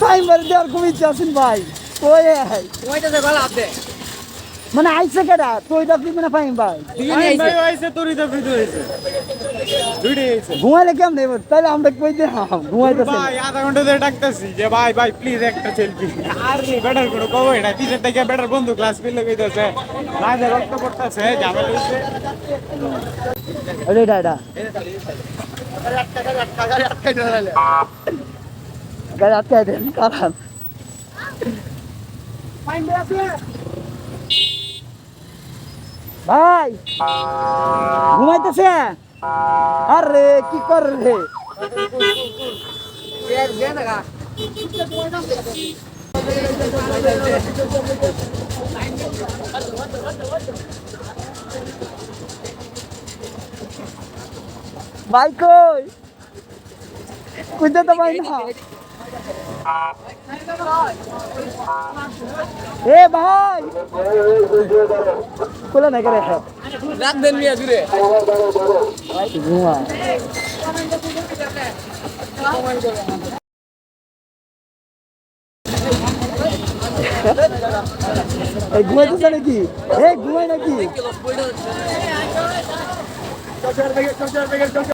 Fine মারি দেওয়ার খুব ইচ্ছা আছেন ভাই? কই আই ওইটাতে ভালো আপনি মানে আইসে কেডা? তুই দাবি মানে ফাইন ভাই। ঘুমাইলে কেমন? এবার তাহলে আমরা কই দে ঘুমাইতেছি ভাই আধা ঘণ্টা ধরে ডাকতেছি যে ভাই ভাই প্লিজ একটা সেলফি আর রে বেটার কোনো কই না পিছের থেকে বেটার বন্ধু ক্লাস ফেলে কইতাছে না যে রক্ত পড়তাছে ঝামেলা হইছে। এটা এটা। গাড়ি আটকাই দেন কারণ ভাই, ঘুমাইতেছে? আরে, কি কর রে ভাই কই? কইতে তো ভাই না। এ ভাই খোলা না করে রাত দেন মিয়া জুড়ে ঘুমা এই ঘুমাইতেছে নাকি এই ঘুমাই নাকি